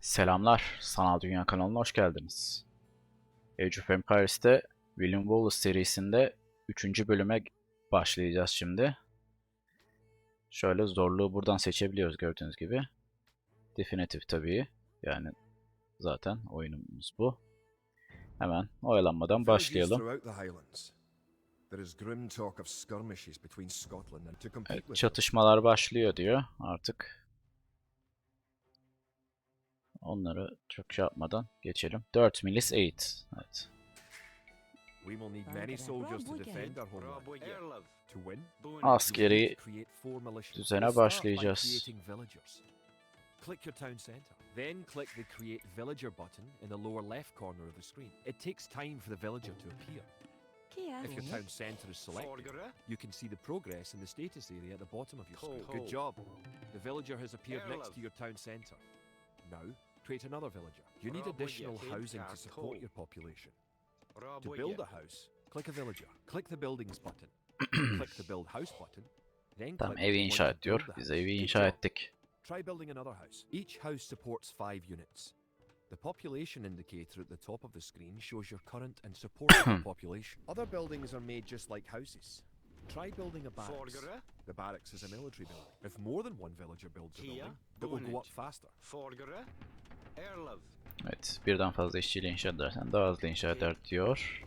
Selamlar, Sanal Dünya kanalına hoş geldiniz. Age of Empires'te William Wallace serisinde 3. bölüme başlayacağız şimdi. Şöyle zorluğu buradan seçebiliyoruz gördüğünüz gibi. Definitive tabii. Yani zaten oyunumuz bu. Hemen oyalanmadan başlayalım. Evet, çatışmalar başlıyor diyor artık. Onları çok şey yapmadan geçelim. 4 milis 8. Evet. we will need many soldiers to defend our homeland. To win, Askeri düzene başlayacağız. Click your town center. Then click the create villager button in the lower left corner of the screen. It takes time for the villager to appear. If your town center is selected, you can see the progress in the status area at the bottom of your screen. Good job. The villager has appeared next to your town center. Now, create another villager. You need additional housing to support your population. To build a house, click a villager. Click the buildings button. click the build house button. Then Tamam click evi the one inşa to et diyor. Biz evi inşa ettik. Try building another house. Each house supports five units. The population indicator at the top of the screen shows your current and supported population. Other buildings are made just like houses. Try building a barracks. Forgere, The barracks is a military building. If more than one villager builds a Kia, building, it will go up Bonnet. faster. Evet birden fazla işçiyle inşa edersen daha hızlı inşa eder diyor.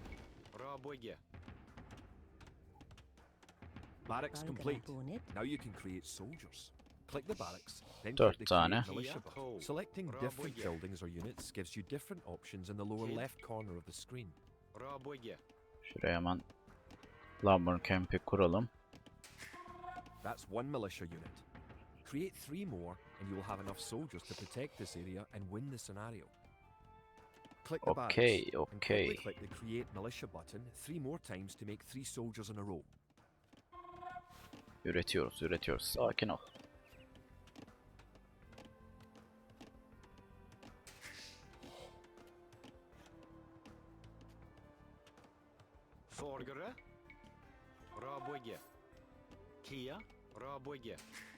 Barracks complete. Now you can create soldiers. Click the barracks, then click the tane. Selecting different buildings or units gives you different options in the lower left corner of the screen. Şuraya hemen Lumber Camp'i kuralım. That's one militia unit. Create three more, and you will have enough soldiers to protect this area and win the scenario. Click the barracks, Okay, and okay. click the Create Militia button three more times to make three soldiers in a row. Üretiyoruz, üretiyoruz. Sakin ol. Forgere, Raboye, Kia, Raboye, Dın dırırırırın.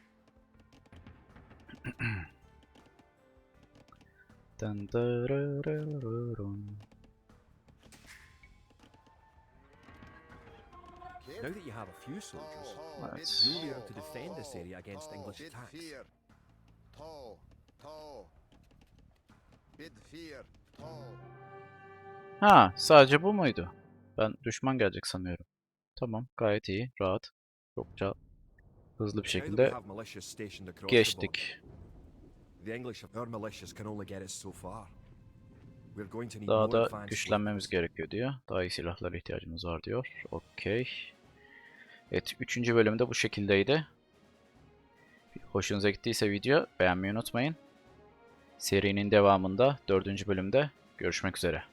Now that you have a few soldiers, Evet. you'll be able to defend this area against English attacks. Ha, sadece bu muydu? Ben düşman gelecek sanıyorum. Tamam, gayet iyi, rahat. Çokça hızlı bir şekilde geçtik. The English, our militias can only get us so far. We're going to need Daha more da advanced güçlenmemiz gerekiyor diyor. Daha iyi silahlara ihtiyacımız var diyor. Okey. Evet, üçüncü bölümde bu şekildeydi. Hoşunuza gittiyse video beğenmeyi unutmayın. Serinin devamında dördüncü bölümde görüşmek üzere.